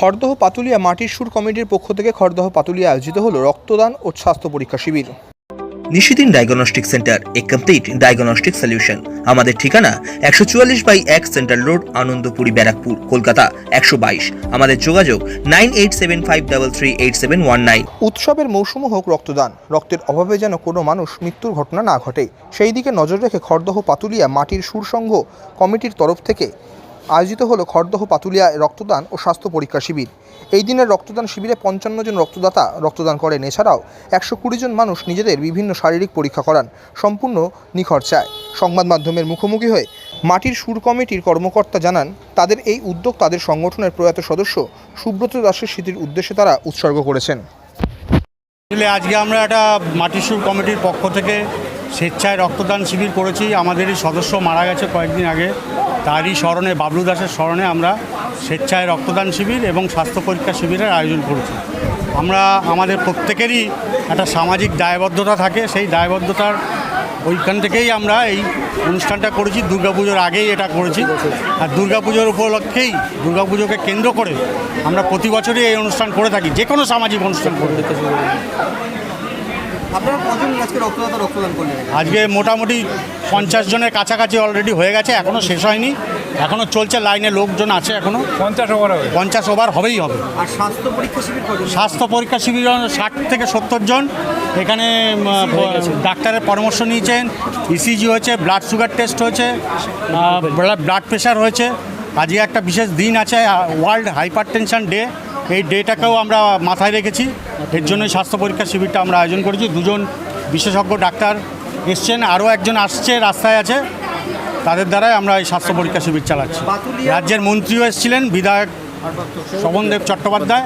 খড়দহ পাতুলিয়া মাটির সুর কমিটির পক্ষ থেকে খড়দহ পাতুলিয়া আয়োজিত হলো রক্তদান ও স্বাস্থ্য পরীক্ষা শিবির। নিশিদিন ডায়াগনস্টিক সেন্টার এ কমপ্লিট ডায়াগনস্টিক সলিউশন আমাদের ঠিকানা একশো চুয়াল্লিশ বাই এক সেন্ট্রাল রোড আনন্দপুরি ব্যারাকপুর কলকাতা একশো বাইশ। আমাদের যোগাযোগ nine eight seven five double three eight seven one nine. উৎসবের মৌসুম হোক রক্তদান রক্তের অভাবে যেন কোনো মানুষ মৃত্যুর ঘটনা না ঘটে। সেই দিকে নজর রেখে খড়দহ পাতুলিয়া মাটির সুরসংঘ কমিটির তরফ থেকে আয়োজিত হলো খড়দহ পাতুলিয়া রক্তদান ও স্বাস্থ্য পরীক্ষা শিবির। এই দিনের রক্তদান শিবিরে পঞ্চান্ন জন রক্তদাতা রক্তদান করেন। এছাড়াও একশো কুড়ি জন মানুষ নিজেদের বিভিন্ন শারীরিক পরীক্ষা করান, সম্পূর্ণ নিখরচায় সংবাদ মাধ্যমের মুখোমুখি হয়ে মাটির সুর কমিটির কর্মকর্তা জানান, তাদের এই উদ্যোগ তাদের সংগঠনের প্রয়াত সদস্য সুব্রত দাসের স্মৃতির উদ্দেশ্যে তারা উৎসর্গ করেছেন। আজকে আমরা একটা মাটির সুর কমিটির পক্ষ থেকে স্বেচ্ছায় রক্তদান শিবির করেছি। আমাদেরই সদস্য মারা গেছে কয়েকদিন আগে। তারই স্মরণে, বাবলু দাসের স্মরণে আমরা স্বেচ্ছায় রক্তদান শিবির এবং স্বাস্থ্য পরীক্ষা শিবিরের আয়োজন করেছি। আমরা আমাদের প্রত্যেকেরই একটা সামাজিক দায়বদ্ধতা থাকে। সেই দায়বদ্ধতার ওইখান থেকেই আমরা এই অনুষ্ঠানটা করেছি। দুর্গাপুজোর আগেই এটা করেছি। আর দুর্গাপুজোর উপলক্ষেই দুর্গাপুজোকে কেন্দ্র করে আমরা প্রতি বছরই এই অনুষ্ঠান করে থাকি। যে কোনো সামাজিক অনুষ্ঠান করে আপনারা কজন আজকে রক্তদাতা রক্তদান করলেন আজকে মোটামুটি পঞ্চাশ জনের কাছাকাছি অলরেডি হয়ে গেছে এখনও শেষ হয়নি। এখনও চলছে লাইনে লোকজন আছে এখনও পঞ্চাশ ওভার হবে। পঞ্চাশ ওভার হবেই হবে। আর স্বাস্থ্য পরীক্ষা শিবির স্বাস্থ্য পরীক্ষা শিবির ষাট থেকে সত্তর জন। এখানে ডাক্তারের পরামর্শ নিয়েছেন। ইসিজি হয়েছে ব্লাড সুগার টেস্ট হয়েছে ব্লাড প্রেশার হয়েছে। আজকে একটা বিশেষ দিন আছে ওয়ার্ল্ড হাইপার টেনশন ডে এই ডেটাকেও আমরা মাথায় রেখেছি। এর জন্যই স্বাস্থ্য পরীক্ষা শিবিরটা আমরা আয়োজন করেছি। দুজন বিশেষজ্ঞ ডাক্তার এসছেন আরও একজন আসছে রাস্তায় আছে। তাদের দ্বারাই আমরা এই স্বাস্থ্য পরীক্ষা শিবির চালাচ্ছি। রাজ্যের মন্ত্রীও এসেছিলেন বিধায়ক শোভনদেব চট্টোপাধ্যায়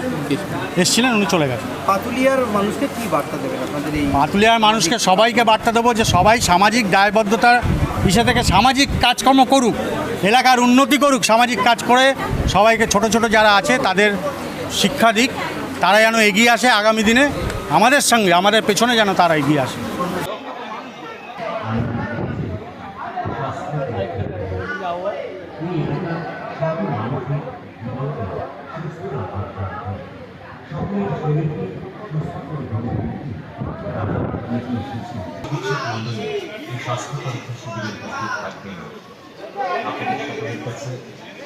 এসেছিলেন উনি চলে গেছেন। পাতুলিয়ার মানুষকে কি বার্তা দেবেন আপনাদের এই পাতুলিয়ার মানুষকে সবাইকে বার্তা দেবো যে সবাই সামাজিক দায়বদ্ধতার বিষয় থেকে সামাজিক কাজকর্ম করুক এলাকার উন্নতি করুক সামাজিক কাজ করে সবাইকে ছোট ছোট যারা আছে তাদের শিক্ষা দিক, তারা যেন এগিয়ে আসে আগামী দিনে আমাদের সঙ্গে, আমাদের পেছনে যেন তারা এগিয়ে আসে।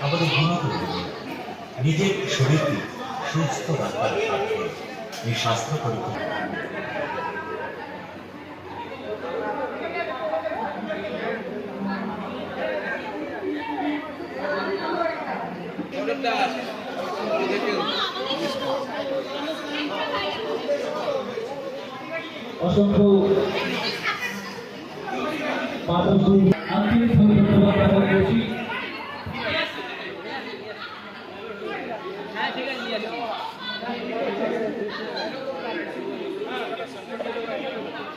আমাদের নিজের শরীরকে সুস্থ রাখার স্বার্থে এই স্বাস্থ্য পরীক্ষা অসংখ্য মানুষ আন্তরিকভাবে